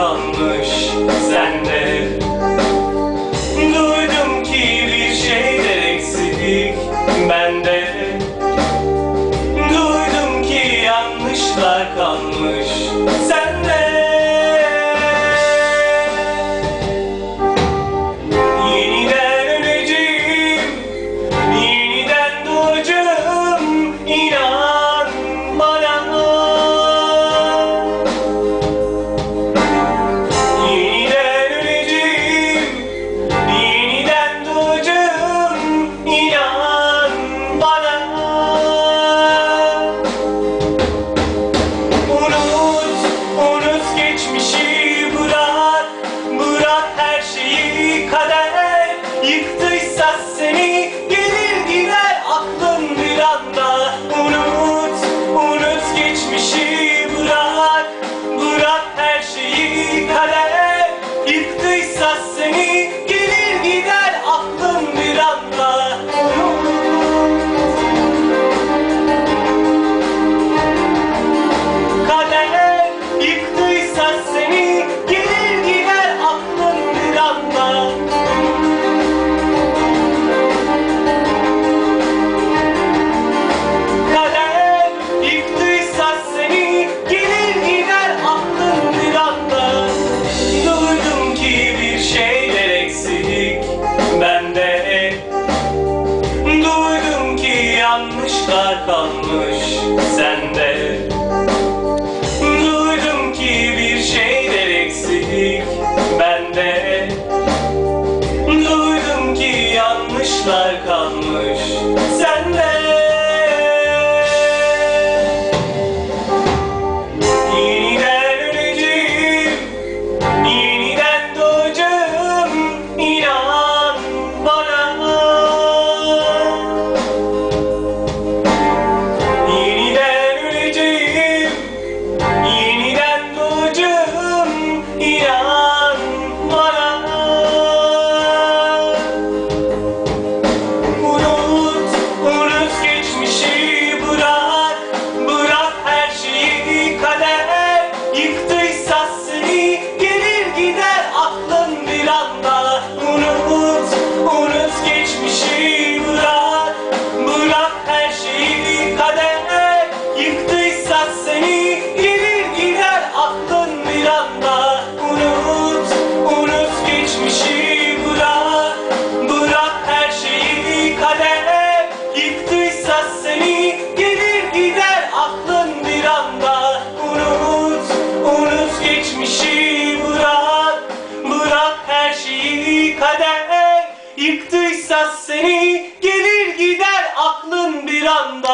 hungry. need kalkanlı İktiysa seni gelir gider aklın bir anda.